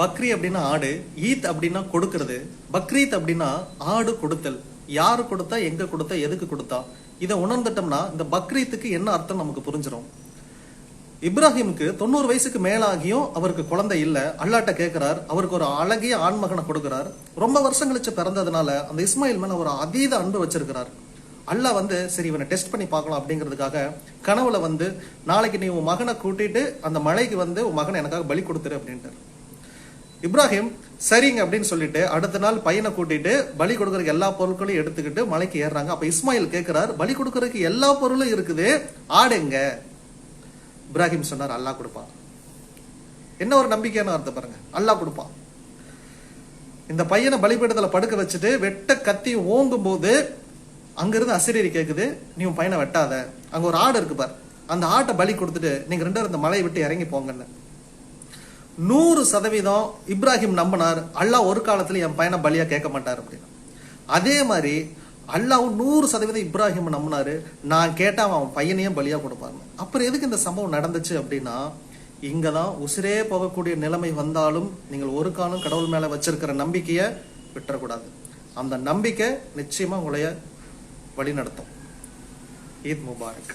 பக்ரி அப்படின்னா ஆடு ஈத் அப்படின்னா கொடுக்கறது. பக்ரீத் அப்படின்னா ஆடு கொடுத்தல். யார் கொடுத்தா எங்க கொடுத்தா எதுக்கு கொடுத்தா? இதை உணர்ந்துட்டோம்னா இந்த பக்ரீத்துக்கு என்ன அர்த்தம் நமக்கு புரிஞ்சிடும் இப்ராஹிமுக்கு தொண்ணூறு வயசுக்கு மேலாகியும் அவருக்கு குழந்தை இல்லை. அல்லாட்ட கேட்கிறார் அவருக்கு ஒரு அழகிய ஆண்மகனை கொடுக்கிறார். ரொம்ப வருஷம் கழிச்சு பிறந்ததுனால அந்த இஸ்மாயில் மேல ஒரு அதீத அன்பு வச்சிருக்கிறார். அல்லாஹ் வந்து சரி இவனை டெஸ்ட் பண்ணி பார்க்கலாம் அப்படிங்கிறதுக்காக கனவுல வந்து நாளைக்கு நீ உன் மகனை கூட்டிட்டு அந்த மலைக்கு வந்து உன் மகனை எனக்காக பலி கொடுத்துரு அப்படின்ட்டு இப்ராஹிம் சரிங்க அப்படின்னு சொல்லிட்டு அடுத்த நாள் பையனை கூட்டிட்டு பலி கொடுக்கறக்கு எல்லா பொருட்களையும் எடுத்துக்கிட்டு மலைக்கு ஏறுறாங்க. அப்ப இஸ்மாயில் கேட்கிறார் பலி கொடுக்கறதுக்கு எல்லா பொருளும் இருக்குது ஆடுங்க. இப்ராஹிம் சொன்னார் அல்லாஹ் கொடுப்பான். என்ன ஒரு நம்பிக்கையான அர்த்தம் பாருங்க அல்லாஹ் கொடுப்பான். இந்த பையனை பலிபீடத்துல படுக்க வச்சுட்டு வெட்ட கத்தி ஓங்கும் போது அங்கிருந்து அசிரியரி கேக்குது நீ உன் பையனை வெட்டாத. அங்க ஒரு ஆடு இருக்கு பார். அந்த ஆட்டை பலி கொடுத்துட்டு நீங்க ரெண்டு இந்த மலையை விட்டு இறங்கி போங்கன்னு. நூறு சதவீதம் இப்ராஹிம் நம்பினார். அல்லாஹ் ஒரு காலத்தில் என் பையனை பலியாக கேட்க மாட்டார் அப்படின்னு. அதே மாதிரி அல்லாவும் நூறு சதவீதம் இப்ராஹிம் நம்பினாரு. நான் கேட்டால் அவன் பையனையும் பலியாக கொடுப்பாருன்னு அப்புறம் எதுக்கு இந்த சம்பவம் நடந்துச்சு அப்படின்னா இங்கே தான் உசிரே போகக்கூடிய நிலைமை வந்தாலும் நீங்கள் ஒரு காலம் கடவுள் மேலே வச்சிருக்கிற நம்பிக்கையை விட்டுறக்கூடாது. அந்த நம்பிக்கை நிச்சயமாக உங்களைய வழி நடத்தும் ஈத் முபாரக்.